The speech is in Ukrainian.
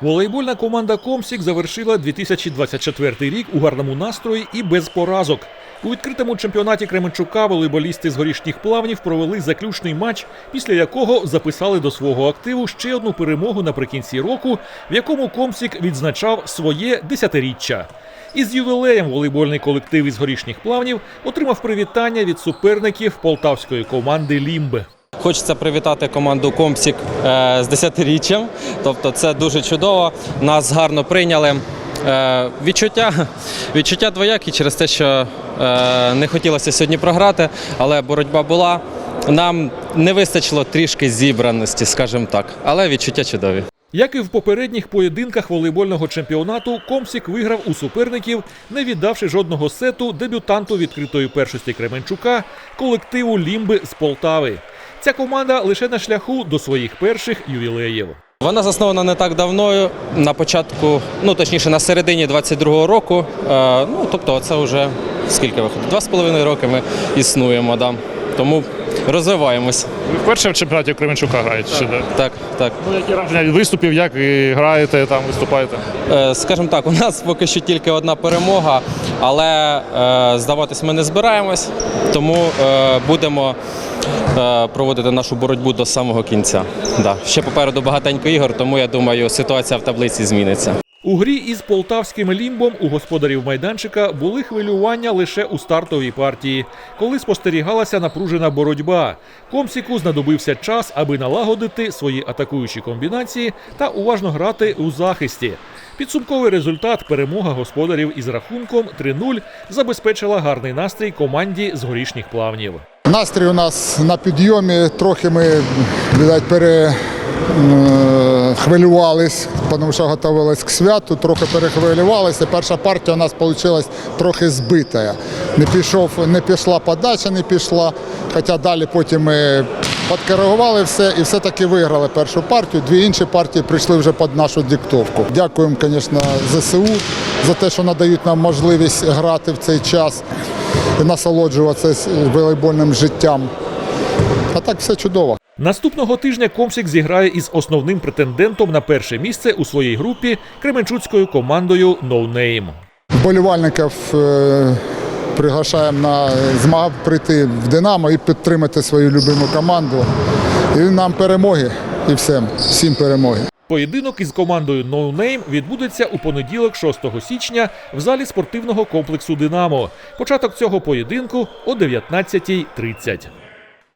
Волейбольна команда Комсік завершила 2024 рік у гарному настрої і без поразок. У відкритому чемпіонаті Кременчука волейболісти з горішніх плавнів провели заключний матч, після якого записали до свого активу ще одну перемогу наприкінці року, в якому Комсік відзначав своє десятиріччя. Із ювілеєм волейбольний колектив із горішніх плавнів отримав привітання від суперників полтавської команди Лімби. Хочеться привітати команду Комсік е, з 10-річчям. Тобто це дуже чудово. Нас гарно прийняли. Е, відчуття, відчуття двоякі через те, що е, не хотілося сьогодні програти, але боротьба була. Нам не вистачило трішки зібраності, скажімо так, але відчуття чудові. Як і в попередніх поєдинках волейбольного чемпіонату, Комсік виграв у суперників, не віддавши жодного сету дебютанту відкритої першості Кременчука колективу Лімби з Полтави. Ця команда лише на шляху до своїх перших ювілеїв. Вона заснована не так давно, на початку, ну точніше, на середині 22-го року. Е, ну, тобто, це вже скільки виходить? Два з половиною роки ми існуємо, да. тому розвиваємось. Ви вперше в чемпіонаті Кременчука граєте? Чи де? Так, так. Ну, які враження від виступів, як і граєте там, виступаєте? Е, Скажімо так, у нас поки що тільки одна перемога, але е, здаватись ми не збираємось, тому е, будемо проводити нашу боротьбу до самого кінця. Да. Ще попереду багатенько ігор, тому я думаю, ситуація в таблиці зміниться. У грі із полтавським лімбом у господарів майданчика були хвилювання лише у стартовій партії, коли спостерігалася напружена боротьба. Комсіку знадобився час, аби налагодити свої атакуючі комбінації та уважно грати у захисті. Підсумковий результат перемога господарів із рахунком 3-0 забезпечила гарний настрій команді з горішніх плавнів. Настрій у нас на підйомі, трохи ми видать, перехвилювались, тому що готувалися к святу, трохи перехвилювалися. Перша партія у нас вийшла трохи збита. Не, пішов, не пішла подача, не пішла. Хоча далі потім ми підкоригували все і все-таки виграли першу партію. Дві інші партії прийшли вже під нашу диктовку. Дякуємо, звісно, ЗСУ за те, що надають нам можливість грати в цей час насолоджуватися волейбольним життям. А так все чудово. Наступного тижня Комсік зіграє із основним претендентом на перше місце у своїй групі кременчуцькою командою No Name. Вболівальників е, приглашаємо на змагав прийти в Динамо і підтримати свою любиму команду. І нам перемоги, і всім, всім перемоги. Поєдинок із командою No Name відбудеться у понеділок, 6 січня, в залі спортивного комплексу Динамо. Початок цього поєдинку о 19.30.